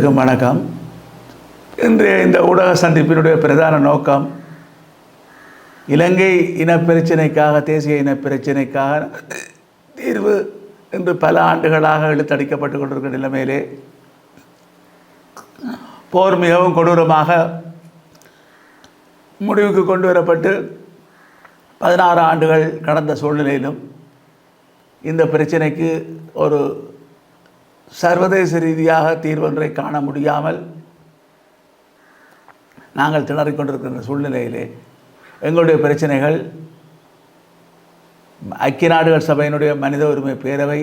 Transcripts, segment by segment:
அனைவருக்கும் வணக்கம். இன்றைய இந்த ஊடக சந்திப்பினுடைய பிரதான நோக்கம் இலங்கை இனப்பிரச்சினைக்காக தேசிய இனப்பிரச்சினைக்காக தீர்வு என்று பல ஆண்டுகளாக இழுத்தடிக்கப்பட்டு கொண்டிருக்கிற நிலைமையிலே போர் மிகவும் கொடூரமாக முடிவுக்கு கொண்டு வரப்பட்டு பதினாறு ஆண்டுகள் கடந்த சூழ்நிலையிலும் இந்த பிரச்சனைக்கு ஒரு சர்வதேச ரீதியாக தீர்வொன்றை காண முடியாமல் நாங்கள் திணறிக்கொண்டிருக்கின்ற சூழ்நிலையிலே எங்களுடைய பிரச்சனைகள் ஐக்கிய நாடுகள் சபையினுடைய மனித உரிமை பேரவை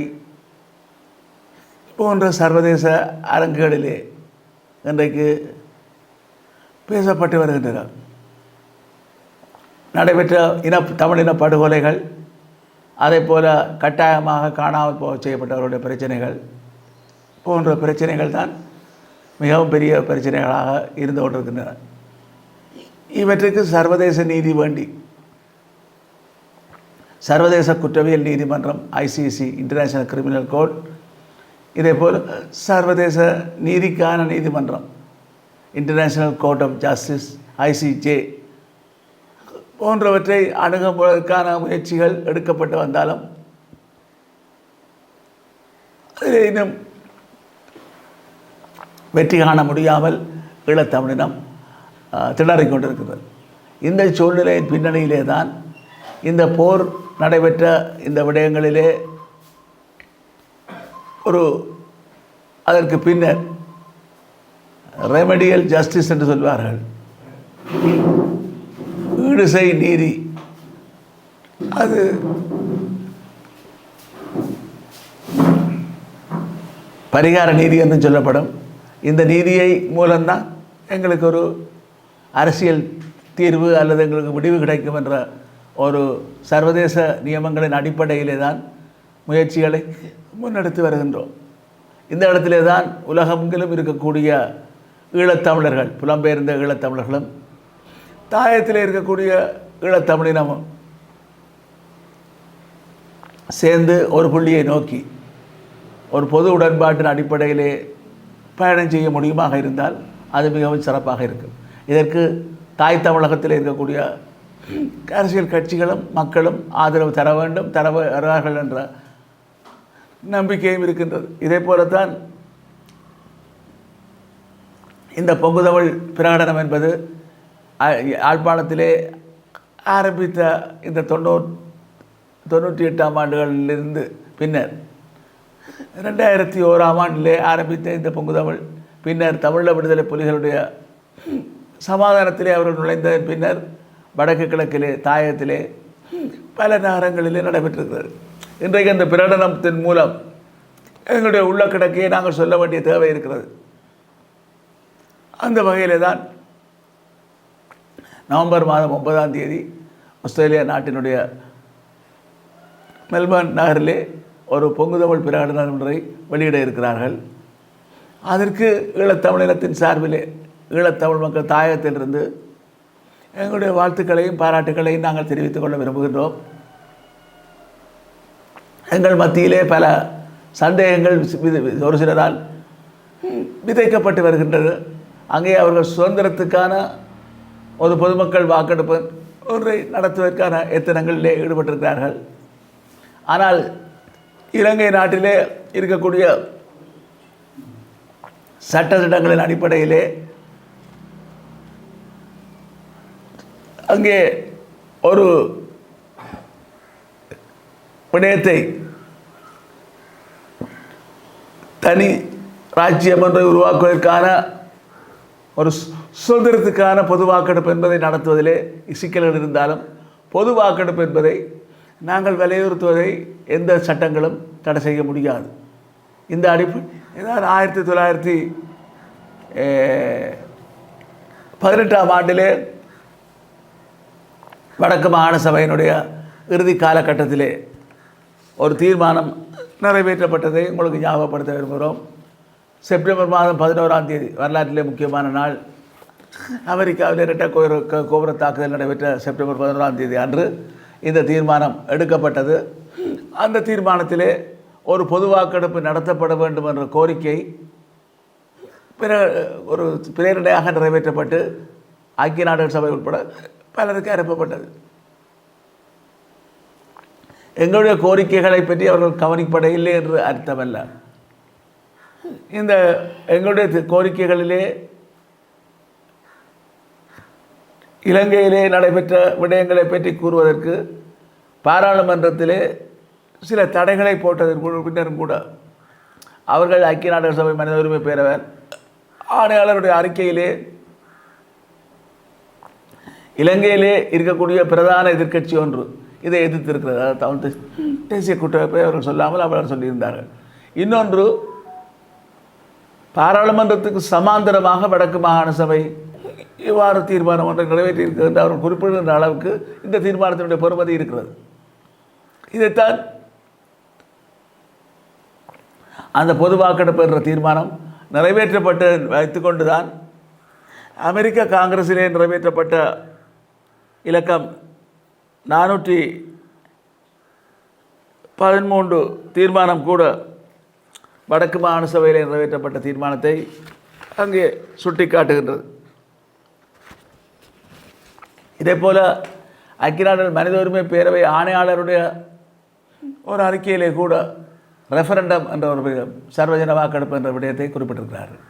போன்ற சர்வதேச அரங்குகளிலே இன்றைக்கு பேசப்பட்டு வருகின்றன. நடைபெற்ற இன தமிழின படுகொலைகள் அதே போல் கட்டாயமாக காணாமல் போக செய்யப்பட்டவருடைய பிரச்சனைகள் போன்ற பிரச்சனைகள் தான் மிகவும் பெரிய பிரச்சனைகளாக இருந்து கொண்டிருக்கின்றன. இவற்றுக்கு சர்வதேச நீதி வேண்டி சர்வதேச குற்றவியல் நீதிமன்றம் ஐசிசி இன்டர்நேஷனல் கிரிமினல் கோர்ட் இதேபோல் சர்வதேச நீதிக்கான நீதிமன்றம் international court of justice ICJ போன்றவற்றை அணுகுவதற்கான முயற்சிகள் எடுக்கப்பட்டு வந்தாலும் அதில் இன்னும் வெற்றி காண முடியாமல் ஈழத்தமிழினம் திணறிக் கொண்டிருக்கிறது. இந்த சூழ்நிலையின் பின்னணியிலே தான் இந்த போர் நடைபெற்ற இந்த விடயங்களிலே ஒரு அதற்கு பின்னர் ரெமடியல் ஜஸ்டிஸ் என்று சொல்வார்கள். ஈடுசை நீதி. அது பரிகார நீதி என்று சொல்லப்படும். இந்த நீதியை மூலம்தான் எங்களுக்கு ஒரு அரசியல் தீர்வு அல்லது எங்களுக்கு முடிவு கிடைக்கும் என்ற ஒரு சர்வதேச நியமங்களின் அடிப்படையிலே தான் முயற்சிகளை முன்னெடுத்து வருகின்றோம். இந்த இடத்திலே தான் உலகமெங்கிலும் இருக்கக்கூடிய ஈழத்தமிழர்கள் புலம்பெயர்ந்த ஈழத்தமிழர்களும் தாயத்தில் இருக்கக்கூடிய ஈழத்தமிழினமும் சேர்ந்து ஒரு புள்ளியை நோக்கி ஒரு பொது உடன்பாட்டின் அடிப்படையிலே பயணம் செய்ய முடியுமாக இருந்தால் அது மிகவும் சிறப்பாக இருக்கும். இதற்கு தாய் தமிழகத்தில் இருக்கக்கூடிய அரசியல் கட்சிகளும் மக்களும் ஆதரவு தர வேண்டும் தர வருவார்கள் என்ற நம்பிக்கையும் இருக்கின்றது. இதே போலத்தான் இந்த பொங்கு தமிழ் பிரகடனம் என்பது யாழ்ப்பாணத்திலே ஆரம்பித்த இந்த தொண்ணூறு தொண்ணூற்றி எட்டாம் ஆண்டுகளிலிருந்து பின்னர் ரெண்டாயிரத்தி ஓராம் ஆண்டிலே ஆரம்பித்த இந்த பொங்குதமிழ் பின்னர் தமிழ விடுதலை புலிகளுடைய சமாதானத்திலே அவர்கள் நுழைந்ததன் பின்னர் வடக்கு கிழக்கிலே தாயத்திலே பல நகரங்களிலே நடைபெற்றிருக்கிறது. இன்றைக்கு அந்த பிரகடனத்தின் மூலம் எங்களுடைய உள்ள கிடக்கையை நாங்கள் சொல்ல வேண்டிய தேவை இருக்கிறது. அந்த வகையிலே தான் நவம்பர் மாதம் ஒன்பதாம் தேதி ஆஸ்திரேலியா நாட்டினுடைய மெல்பர்ன் நகரிலே ஒரு பொங்குதமிழ் பிரகடனம் ஒன்றை வெளியிட இருக்கிறார்கள். அதற்கு ஈழத்தமிழினத்தின் சார்பிலே ஈழத்தமிழ் மக்கள் தாயகத்திலிருந்து எங்களுடைய வாழ்த்துக்களையும் பாராட்டுக்களையும் நாங்கள் தெரிவித்துக் கொள்ள விரும்புகின்றோம். எங்கள் மத்தியிலே பல சந்தேகங்கள் வித- ஒரு சிலரால் விதைக்கப்பட்டு வருகின்றது. அங்கே அவர்கள் சுதந்திரத்துக்கான ஒரு பொதுமக்கள் வாக்கெடுப்பு ஒன்றை நடத்துவதற்கான எத்தனங்களிலே ஈடுபட்டிருக்கிறார்கள். ஆனால் இலங்கை நாட்டிலே இருக்கக்கூடிய சட்ட திட்டங்களின் அடிப்படையிலே அங்கே ஒரு விடயத்தை தனி ராஜ்யம் ஒன்றை உருவாக்குவதற்கான ஒரு சுதந்திரத்துக்கான பொது வாக்கெடுப்பு என்பதை நடத்துவதிலே சிக்கல்கள் இருந்தாலும் பொது வாக்கெடுப்பு என்பதை நாங்கள் வலியுறுத்துவதை எந்த சட்டங்களும் தடை செய்ய முடியாது. இந்த அடிப்பு ஏதாவது ஆயிரத்தி தொள்ளாயிரத்தி பதினெட்டாம் ஆண்டிலே வடக்கு மாகாண சபையினுடைய இறுதி காலகட்டத்திலே ஒரு தீர்மானம் நிறைவேற்றப்பட்டதை உங்களுக்கு ஞாபகப்படுத்த விரும்புகிறோம். செப்டம்பர் மாதம் பதினோராம் தேதி வரலாற்றிலே முக்கியமான நாள். அமெரிக்காவில் இரட்டை கோர கோபுர தாக்குதல் நடைபெற்ற செப்டம்பர் பதினோராம் தேதி அன்று இந்த தீர்மானம் எடுக்கப்பட்டது. அந்த தீர்மானத்திலே ஒரு பொது வாக்கெடுப்பு நடத்தப்பட வேண்டும் என்ற கோரிக்கை பிற ஒரு பிரேரணையாக நிறைவேற்றப்பட்டு ஐக்கிய நாடுகள் சபை உட்பட பலருக்கு அனுப்பப்பட்டது. எங்களுடைய கோரிக்கைகளை பற்றி அவர்கள் கவனிப்படையில்லை என்று அர்த்தமல்ல. இந்த எங்களுடைய கோரிக்கைகளிலே இலங்கையிலே நடைபெற்ற விடயங்களை பற்றி கூறுவதற்கு பாராளுமன்றத்திலே சில தடைகளை போட்டதன் பின்னரும் கூட அவர்கள் ஐக்கிய நாடுகள் சபை மனித உரிமை பேரவர் ஆணையாளருடைய அறிக்கையிலே இலங்கையிலே இருக்கக்கூடிய பிரதான எதிர்க்கட்சி ஒன்று இதை எதிர்த்திருக்கிறது. அதாவது தமிழ் தேச- தேசிய கூட்டமைப்பை அவர்கள் சொல்லாமல் அவர்கள் சொல்லியிருந்தார்கள். இன்னொன்று பாராளுமன்றத்துக்கு சமாந்தரமாக வடக்கு மாகாண சபை இவ்வாறு தீர்மானம் ஒன்றை நிறைவேற்றியிருக்கிறது என்று அவர்கள் குறிப்பிடுகின்ற அளவுக்கு இந்த தீர்மானத்தினுடைய பெறுமதி இருக்கிறது. இதைத்தான் அந்த பொது வாக்கெடுப்பு என்ற தீர்மானம் நிறைவேற்றப்பட்டு வைத்துக்கொண்டு தான் அமெரிக்க காங்கிரஸிலே நிறைவேற்றப்பட்ட இலக்கம் நானூற்றி பதிமூன்று தீர்மானம் கூட வடக்கு மாகாண சபையில் நிறைவேற்றப்பட்ட தீர்மானத்தை அங்கே இதே இதேபோல ஐக்கிய நாடுகள் மனித உரிமை பேரவை ஆணையாளருடைய ஒரு அறிக்கையிலே கூட ரெஃபரண்டம் என்ற ஒரு சர்வஜன வாக்கெடுப்பு என்ற விடயத்தை குறிப்பிட்டிருக்கிறார்கள்.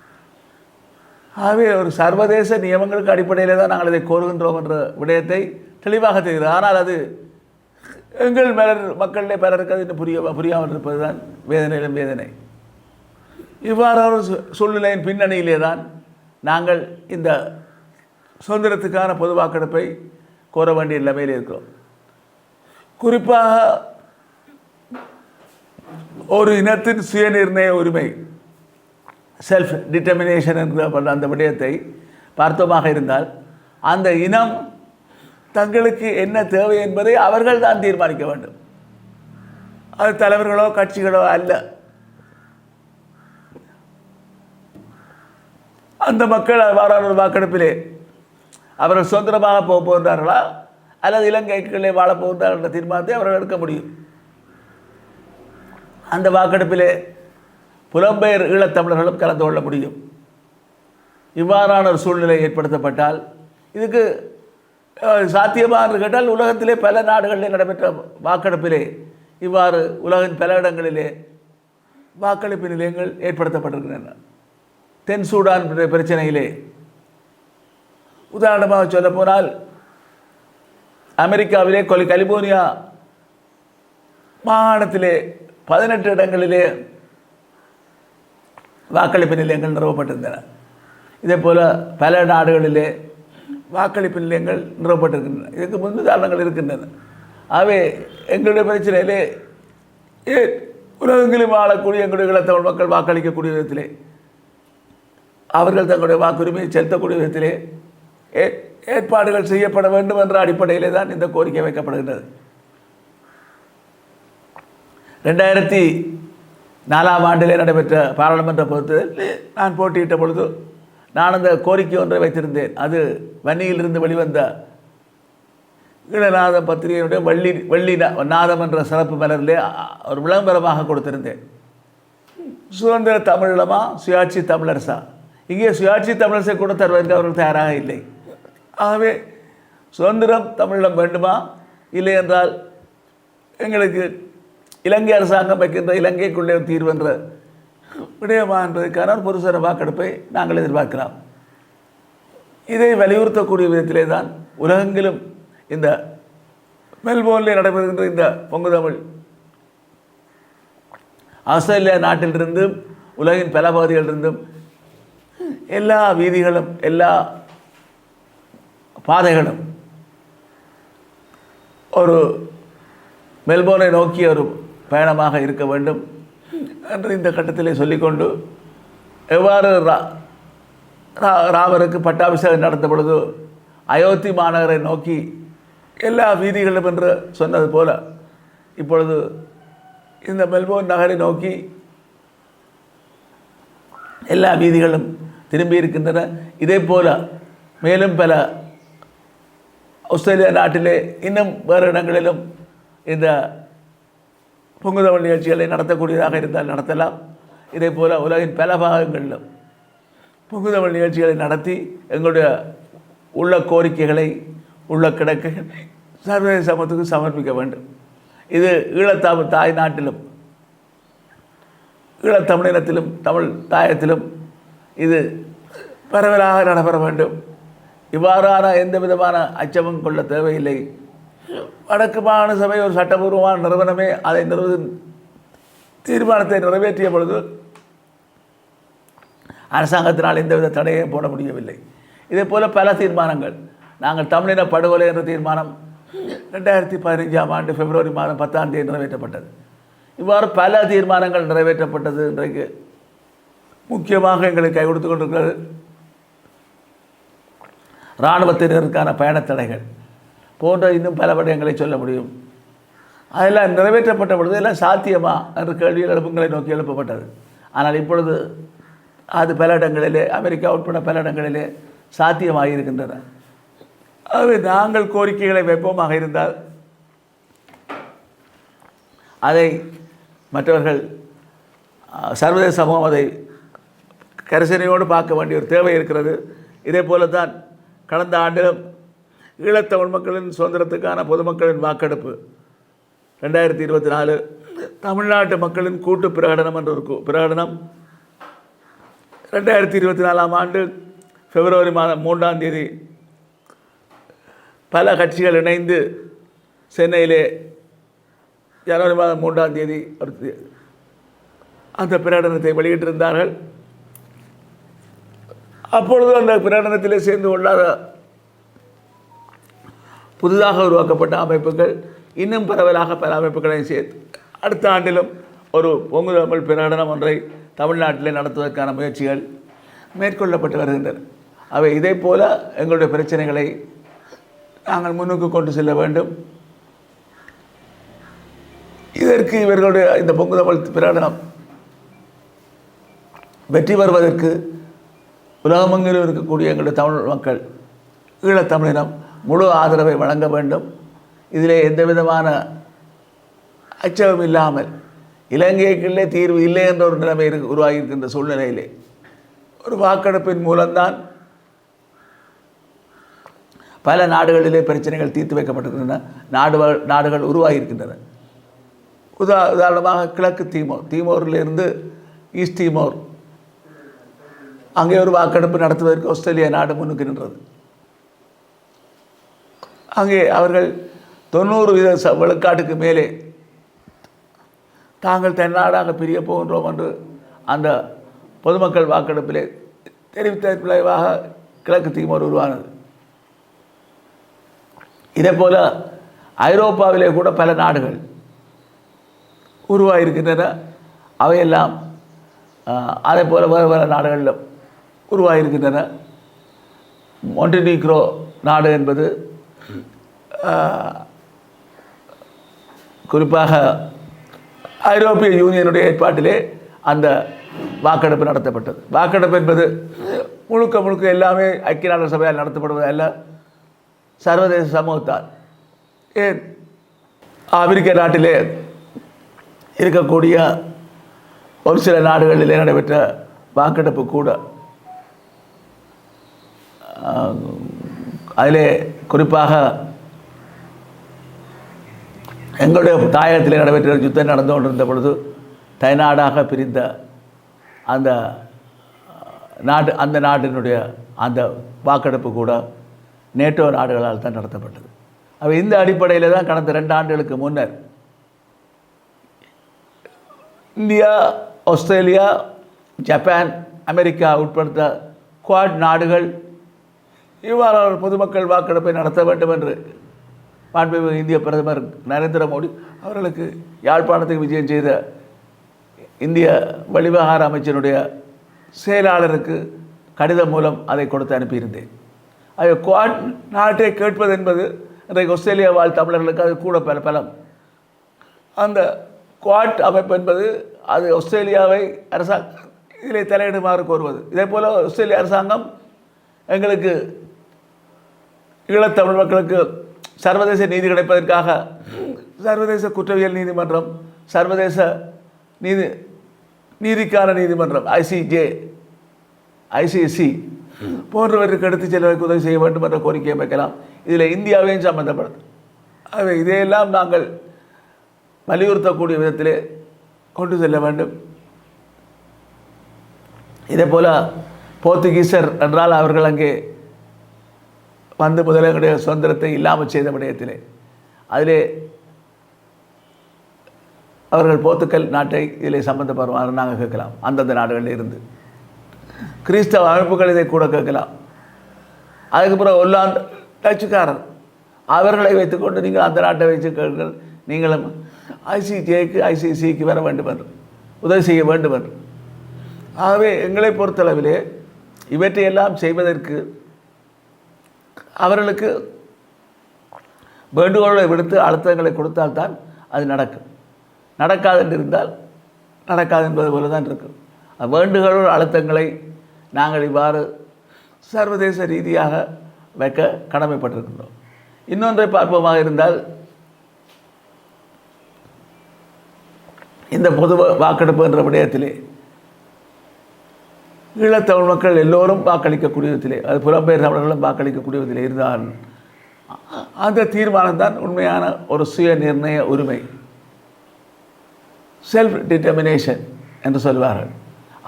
ஆகவே ஒரு சர்வதேச நியமங்களுக்கு அடிப்படையில் தான் நாங்கள் இதை கோருகின்றோம் என்ற விடயத்தை தெளிவாக தெரிகிறது. ஆனால் அது எங்கள் மேலர் மக்களிலே பலருக்கு அது இன்னும் புரிய புரியாமல் இருப்பது தான் வேதனையிலும் வேதனை. இவ்வாறான சூழ்நிலையின் பின்னணியிலே தான் நாங்கள் இந்த சுதந்திரத்துக்கான பொது வாக்கெடுப்பை கோர வேண்டிய நிலைமையில் இருக்கிறோம். குறிப்பாக ஒரு இனத்தின் சுயநிர்ணய உரிமை செல்ஃப் டிட்டர்மினேஷன் என்கிற அந்த விடயத்தை பார்த்தோமாக இருந்தால் அந்த இனம் தங்களுக்கு என்ன தேவை என்பதை அவர்கள் தான் தீர்மானிக்க வேண்டும். அது தலைவர்களோ கட்சிகளோ அல்ல. அந்த மக்கள் வாராளர் ஒரு வாக்கெடுப்பிலே அவர்கள் சுதந்திரமாக போக போகின்றார்களா? அல்லது இலங்கைக்குள்ளே வாழப் போகின்றார்கள் என்ற தீர்மானத்தை அவர்கள் எடுக்க முடியும். அந்த வாக்கெடுப்பிலே புலம்பெயர் ஈழத்தமிழர்களும் கலந்து கொள்ள முடியும். இவ்வாறான ஒரு சூழ்நிலை ஏற்படுத்தப்பட்டால் இதுக்கு சாத்தியமாக என்று கேட்டால் உலகத்திலே பல நாடுகளிலே நடைபெற்ற வாக்கெடுப்பிலே இவ்வாறு உலகின் பல இடங்களிலே வாக்களிப்பு நிலையங்கள் ஏற்படுத்தப்பட்டிருக்கின்றன. தென் சூடான் பிரச்சனையிலே உதாரணமாக சொல்ல போனால் அமெரிக்காவிலே கொலி கலிபோர்னியா மாகாணத்திலே பதினெட்டு இடங்களிலே வாக்களிப்பு நிலையங்கள் நிறுவப்பட்டிருந்தன. இதே போல் பல நாடுகளிலே வாக்களிப்பு நிலையங்கள் நிறுவப்பட்டிருக்கின்றன. இதுக்கு முன் உதாரணங்கள் இருக்கின்றன. ஆகவே எங்களுடைய பிரச்சனையிலே உலகங்களில் வாழக்கூடிய எங்களுடைய ஈழத்தமிழ் மக்கள் வாக்களிக்கக்கூடிய விதத்திலே அவர்கள் தங்களுடைய வாக்குரிமையை செலுத்தக்கூடிய விதத்திலே ஏற்பாடுகள் செய்யப்பட வேண்டும் என்ற அடிப்படையிலே தான் இந்த கோரிக்கை வைக்கப்படுகின்றது. ரெண்டாயிரத்தி நாலாம் ஆண்டிலே நடைபெற்ற பாராளுமன்ற பொறுத்தவரையில் நான் போட்டியிட்ட பொழுது நான் அந்த கோரிக்கை ஒன்றை வைத்திருந்தேன். அது வன்னியிலிருந்து வெளிவந்த ஈழநாதம் பத்திரிகையினுடைய வள்ளி வள்ளி நாதம் என்ற சிறப்பு மலரிலே ஒரு விளம்பரமாக கொடுத்திருந்தேன். சுதந்திர தமிழமா சுயாட்சி தமிழரசா. இங்கே சுயாட்சி தமிழரசை கூட தருவதற்கு அவர்கள் தயாராக இல்லை. ஆகவே சுதந்திரம் தமிழிடம் வேண்டுமா? இல்லை என்றால் எங்களுக்கு இலங்கை அரசாங்கம் வைக்கின்ற இலங்கைக்குள்ளே தீர்வு என்ற விடயமா என்பதற்கான ஒரு புருஷர வாக்கெடுப்பை நாங்கள் எதிர்பார்க்கலாம். இதை வலியுறுத்தக்கூடிய விதத்திலே தான் உலகெங்கிலும் இந்த மெல்போர்னில் நடைபெறுகின்ற இந்த பொங்கு தமிழ் ஆஸ்திரேலியா நாட்டிலிருந்தும் உலகின் பல பகுதிகளிலிருந்தும் எல்லா வீதிகளும் எல்லா பாதைகளும். ஒரு மெல்போர்னை நோக்கிய ஒரு பயணமாக இருக்க வேண்டும் என்று இந்த கட்டத்திலே சொல்லிக்கொண்டு எவ்வாறு ரா ரா- ராமருக்கு பட்டாபிஷேகம் நடந்த பொழுது அயோத்தி மாநகரை நோக்கி எல்லா வீதிகளும் என்று சொன்னது போல இப்பொழுது இந்த மெல்போர்ன் நகரை நோக்கி எல்லா வீதிகளும் திரும்பி இருக்கின்றன. இதே போல மேலும் பல ஆஸ்திரேலியா நாட்டிலே இன்னும் வேறு இடங்களிலும் இந்த பொங்குதமிழ் நிகழ்ச்சிகளை நடத்தக்கூடியதாக இருந்தால் நடத்தலாம். இதே போல் உலகின் பல பாகங்களிலும் புகுதமிழ் நிகழ்ச்சிகளை நடத்தி எங்களுடைய உள்ள கோரிக்கைகளை உள்ள கிடக்குகளை சர்வதேச சமத்துக்கு சமர்ப்பிக்க வேண்டும். இது ஈழத்தமிழ் தாய் நாட்டிலும் ஈழத்தமிழினத்திலும் தமிழ் தாயத்திலும் இது பரவலாக நடைபெற வேண்டும். இவ்வாறான எந்த விதமான அச்சமும் கொள்ள தேவையில்லை. வடக்கு மாகாண சபை ஒரு சட்டபூர்வமான நிறுவனமே. அதை நிறுவ தீர்மானத்தை நிறைவேற்றிய பொழுது அரசாங்கத்தினால் எந்தவித தடையை போட முடியவில்லை. இதே போல் பல தீர்மானங்கள். நாங்கள் தமிழின படுகொலை என்ற தீர்மானம் ரெண்டாயிரத்தி பதினைஞ்சாம் ஆண்டு பிப்ரவரி மாதம் பத்தாம் தேதி நிறைவேற்றப்பட்டது. இவ்வாறு பல தீர்மானங்கள் நிறைவேற்றப்பட்டது. இன்றைக்கு முக்கியமாக எங்களுக்கு கை கொடுத்து கொண்டிருக்கிறது இராணுவத்தினருக்கான பயணத்தடைகள். போன்ற இன்னும் பல விடயங்களை சொல்ல முடியும். அதெல்லாம் நிறைவேற்றப்பட்ட பொழுது எல்லாம் சாத்தியமா என்ற கேள்விகள் எழுப்புங்களை நோக்கி எழுப்பப்பட்டது. ஆனால் இப்பொழுது அது பல இடங்களிலே அமெரிக்கா உட்பட பல இடங்களிலே சாத்தியமாக இருக்கின்றன. ஆகவே நாங்கள் கோரிக்கைகளை வைப்போமாக இருந்தால் அதை மற்றவர்கள் சர்வதேச சமூகம் அதை கரிசனையோடு பார்க்க வேண்டிய ஒரு தேவை இருக்கிறது. இதே போல தான் கடந்த ஆண்டிலும் ஈழத்தமிழ் மக்களின் சுதந்திரத்துக்கான பொதுமக்களின் வாக்கெடுப்பு ரெண்டாயிரத்தி இருபத்தி நாலு தமிழ்நாட்டு மக்களின் கூட்டு பிரகடனம் என்று ஒரு பிரகடனம் ரெண்டாயிரத்தி இருபத்தி நாலாம் ஆண்டு பிப்ரவரி மாதம் மூன்றாம் தேதி பல கட்சிகள் இணைந்து சென்னையிலே ஜனவரி மாதம் மூன்றாம் தேதி அந்த பிரகடனத்தை வெளியிட்டிருந்தார்கள். அப்பொழுது அந்த பிரகடனத்திலே சேர்ந்து கொள்ளாத புதிதாக உருவாக்கப்பட்ட அமைப்புகள் இன்னும் பரவலாக பல அமைப்புகளையும் சேர்த்து அடுத்த ஆண்டிலும் ஒரு பொங்கு தமிழ் பிரகடனம் ஒன்றை தமிழ்நாட்டிலே நடத்துவதற்கான முயற்சிகள் மேற்கொள்ளப்பட்டு வருகின்றன. அவை இதே போல எங்களுடைய பிரச்சனைகளை நாங்கள் முன்னுக்கு கொண்டு செல்ல வேண்டும். இதற்கு இவர்களுடைய இந்த பொங்கு தமிழ் பிரகடனம் வெற்றி பெறுவதற்கு உலகமெங்கிலும் இருக்கக்கூடிய எங்களுடைய தமிழ் மக்கள் ஈழத்தமிழினம் முழு ஆதரவை வழங்க வேண்டும். இதிலே எந்த விதமான அச்சம் இல்லாமல் இலங்கைக்குள்ளே தீர்வு இல்லை என்ற ஒரு நிலைமை இருக்கு உருவாகியிருக்கின்ற சூழ்நிலையிலே ஒரு வாக்கெடுப்பின் மூலம்தான் பல நாடுகளிலே பிரச்சனைகள் தீர்த்து வைக்கப்பட்டிருக்கின்றன. நாடு நாடுகள் உருவாகியிருக்கின்றன. உதா உதாரணமாக கிழக்கு தீமோர். தீமோரிலிருந்து ஈஸ்ட் தீமோர் அங்கே ஒரு வாக்கெடுப்பு நடத்துவதற்கு ஆஸ்திரேலியா நாடு முன்னுக்கு நின்றது. அங்கே அவர்கள் தொண்ணூறு வீத விழுக்காட்டுக்கு மேலே தாங்கள் தென்னாடாக பிரிய போகின்றோம் என்று அந்த பொதுமக்கள் வாக்கெடுப்பிலே தெரிவித்த விளைவாக கிழக்கு தீமோர் உருவானது. இதே போல ஐரோப்பாவிலே கூட பல நாடுகள் உருவாகியிருக்கின்றன அவையெல்லாம் அதே போல வேறு வேறு நாடுகளிலும் உருவாகியிருக்கின்றன. மொண்டினீக்ரோ நாடு என்பது குறிப்பாக ஐரோப்பிய யூனியனுடைய ஏற்பாட்டிலே அந்த வாக்கெடுப்பு நடத்தப்பட்டது. வாக்கெடுப்பு என்பது முழுக்க முழுக்க எல்லாமே ஐக்கிய நாடுகள் சபையால் நடத்தப்படுவது அல்ல சர்வதேச சமூகத்தால். ஏன்? அமெரிக்க நாட்டிலே இருக்கக்கூடிய ஒரு சில நாடுகளிலே நடைபெற்ற வாக்கெடுப்பு கூட அதிலே குறிப்பாக எங்களுடைய தாயகத்திலே நடைபெற்ற யுத்தம் நடந்து கொண்டிருந்த பொழுது தைநாடாக பிரிந்த அந்த நாடு அந்த நாட்டினுடைய அந்த வாக்கெடுப்பு கூட நேட்டோ நாடுகளால் தான் நடத்தப்பட்டது. அப்போ இந்த அடிப்படையில் தான் கடந்த ரெண்டு ஆண்டுகளுக்கு முன்னர் இந்தியா ஆஸ்திரேலியா ஜப்பான் அமெரிக்கா உட்படுத்த குவாட் நாடுகள் இவ்வாறான பொதுமக்கள் வாக்கெடுப்பை நடத்த வேண்டும் என்று மாண்புமிகு இந்திய பிரதமர் நரேந்திர மோடி அவர்களுக்கு யாழ்ப்பாணத்துக்கு விஜயம் செய்த இந்திய வழிவகார அமைச்சருடைய செயலாளருக்கு கடிதம் மூலம் அதை கொடுத்து அனுப்பியிருந்தேன். அது குவாட் நாட்டை கேட்பது என்பது இன்றைக்கு ஆஸ்திரேலியா வாழ் தமிழர்களுக்கு அது கூட பல பலம். அந்த குவாட் அமைப்பு என்பது அது ஆஸ்திரேலியாவை அரசாங்கம் இதிலே தலையிடுமாறு கோருவது. இதே போல் ஆஸ்திரேலிய அரசாங்கம் எங்களுக்கு ஈழத்தமிழ் மக்களுக்கு சர்வதேச நீதி கிடைப்பதற்காக சர்வதேச குற்றவியல் நீதிமன்றம் சர்வதேச நீதி நீதிக்கான நீதிமன்றம் ஐசிஜே ஐசிசி போன்றவருக்கு எடுத்து செல்வதற்கு உதவி செய்ய வேண்டும் என்ற கோரிக்கையை வைக்கலாம் இதில் இந்தியாவையும் சம்பந்தப்படுது ஆகவே இதையெல்லாம் நாங்கள் வலியுறுத்தக்கூடிய விதத்திலே கொண்டு செல்ல வேண்டும். இதே போல் போர்த்துகீசர் என்றால் அவர்கள் அங்கே வந்து முதலீடுடைய சுதந்திரத்தை இல்லாமல் செய்த விடயத்திலே. அதிலே அவர்கள் போத்துக்கல் நாட்டை இதிலே சம்பந்தப்படுவார் நாங்கள் கேட்கலாம். அந்தந்த நாடுகளில் இருந்து. கிறிஸ்தவ அமைப்புகள் இதை கூட கேட்கலாம். அதுக்கப்புறம் ஒல்லாந்து டச்சுக்காரர். அவர்களை வைத்துக்கொண்டு நீங்கள் அந்த நாட்டை வைத்து கேட்கள் நீங்களும் ஐசிடிஐக்கு ஐசிசிக்கு வர வேண்டும் என்று உதவி செய்ய வேண்டும் என்று. ஆகவே எங்களை பொறுத்தளவிலே இவற்றையெல்லாம் செய்வதற்கு அவர்களுக்கு வேண்டுகோளை விடுத்து அழுத்தங்களை கொடுத்தால்தான் அது நடக்கும். நடக்காது என்று இருந்தால் நடக்காது என்பது போல தான் இருக்கும் வேண்டுகோள் அழுத்தங்களை நாங்கள் இவ்வாறு சர்வதேச ரீதியாக வைக்க கடமைப்பட்டிருக்கின்றோம். இன்னொன்றை பார்ப்போமாக இருந்தால் இந்த பொது வாக்கெடுப்பு என்ற விடயத்திலே ஈழத்தமிழ் மக்கள் எல்லோரும் வாக்களிக்கக்கூடிய விதத்திலே அது புலம்பெயர் தமிழர்களும் வாக்களிக்கக்கூடிய விதத்திலே இருந்தால் அந்த தீர்மானம் தான் உண்மையான ஒரு சுய நிர்ணய உரிமை. செல்ஃப் டிட்டர்மினேஷன் என்று சொல்வார்கள்.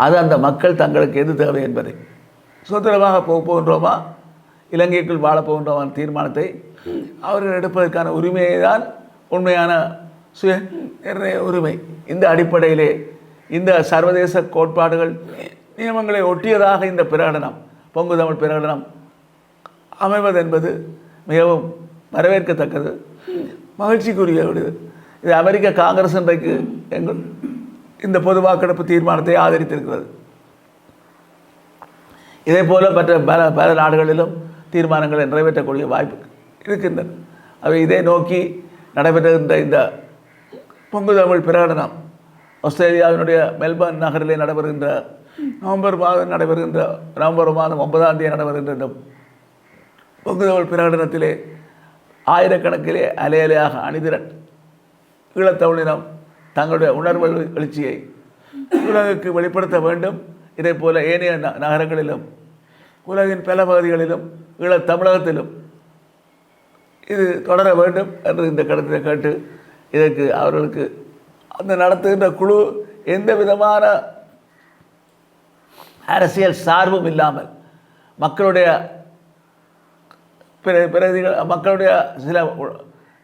அது அந்த மக்கள் தங்களுக்கு எது தேவை என்பதை. சுதந்திரமாக போக போகின்றோமா? இலங்கைக்குள் வாழப்போகின்றோமான தீர்மானத்தை அவர்கள் எடுப்பதற்கான உரிமையை தான் உண்மையான சுய நிர்ணய உரிமை. இந்த அடிப்படையிலே இந்த சர்வதேச கோட்பாடுகள் நியமங்களை ஒட்டியதாக இந்த பிரகடனம் பொங்கு தமிழ் பிரகடனம் அமைவது என்பது மிகவும் வரவேற்கத்தக்கது மகிழ்ச்சிக்குரியது இது அமெரிக்க காங்கிரஸ் இன்றைக்கு எங்கள் இந்த பொது வாக்கெடுப்பு தீர்மானத்தை ஆதரித்திருக்கிறது இதே போல மற்ற பல பல நாடுகளிலும் தீர்மானங்களை நிறைவேற்றக்கூடிய வாய்ப்பு இருக்கின்றன அவை இதை நோக்கி நடைபெறுகின்ற இந்த பொங்கு தமிழ் பிரகடனம் ஆஸ்திரேலியாவினுடைய மெல்பர்ன் நகரிலே நடைபெறுகின்ற நவம்பர் மாதம் நடைபெறுகின்ற நவம்பர் மாதம் ஒன்பதாம் தேதி நடைபெறுகின்ற இந்த பொங்குதவள் தமிழ் பிரகடனத்திலே ஆயிரக்கணக்கிலே அலையலையாக அணிதிரன் ஈழத்தமிழினம் தங்களுடைய உணர்வு எழுச்சியை உலகுக்கு வெளிப்படுத்த வேண்டும். இதே போல ஏனைய நகரங்களிலும் உலகின் பல பகுதிகளிலும் ஈழத் தமிழகத்திலும் இது தொடர வேண்டும் என்று இந்த கருத்தை கேட்டு இதற்கு அவர்களுக்கு அந்த நடத்துகின்ற குழு எந்த விதமான அரசியல் சார்பும் இல்லாமல் மக்களுடைய பிற பிரதிகள் மக்களுடைய சில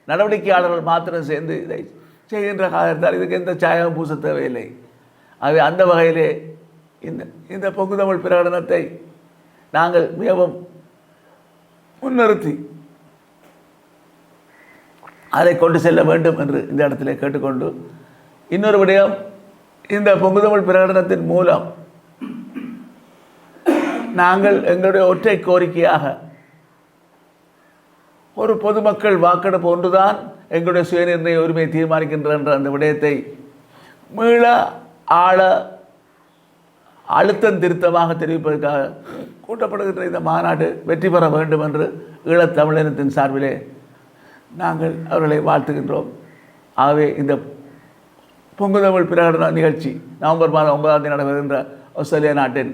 நடவடிக்கையாளர்கள் மாத்திரம் சேர்ந்து இதை செய்கின்ற காரணத்தால் இதுக்கு எந்த சாயம் பூச தேவையில்லை. ஆகவே அந்த வகையிலே இந்த இந்த பொங்கு தமிழ் பிரகடனத்தை நாங்கள் மிகவும் முன்னிறுத்தி அதை கொண்டு செல்ல வேண்டும் என்று இந்த இடத்திலே கேட்டுக்கொண்டு இன்னொரு விடயம் இந்த பொங்கு தமிழ் பிரகடனத்தின் மூலம் நாங்கள் எங்களுடைய ஒற்றை கோரிக்கையாக ஒரு பொதுமக்கள் வாக்கெடுப்பு ஒன்றுதான் எங்களுடைய சுயநிர்ணய உரிமையை தீர்மானிக்கின்ற என்ற அந்த விடயத்தை மீள ஆழ அழுத்தம் திருத்தமாக தெரிவிப்பதற்காக கூட்டப்படுகின்ற இந்த மாநாடு வெற்றி பெற வேண்டும் என்று ஈழத்தமிழினத்தின் சார்பிலே நாங்கள் அவர்களை வாழ்த்துகின்றோம். ஆகவே இந்த பொங்கு தமிழ் பிரகடன நிகழ்ச்சி நவம்பர் மாதம் ஒன்பதாம் தேதி நடைபெறுகின்ற ஆஸ்திரேலியா நாட்டின்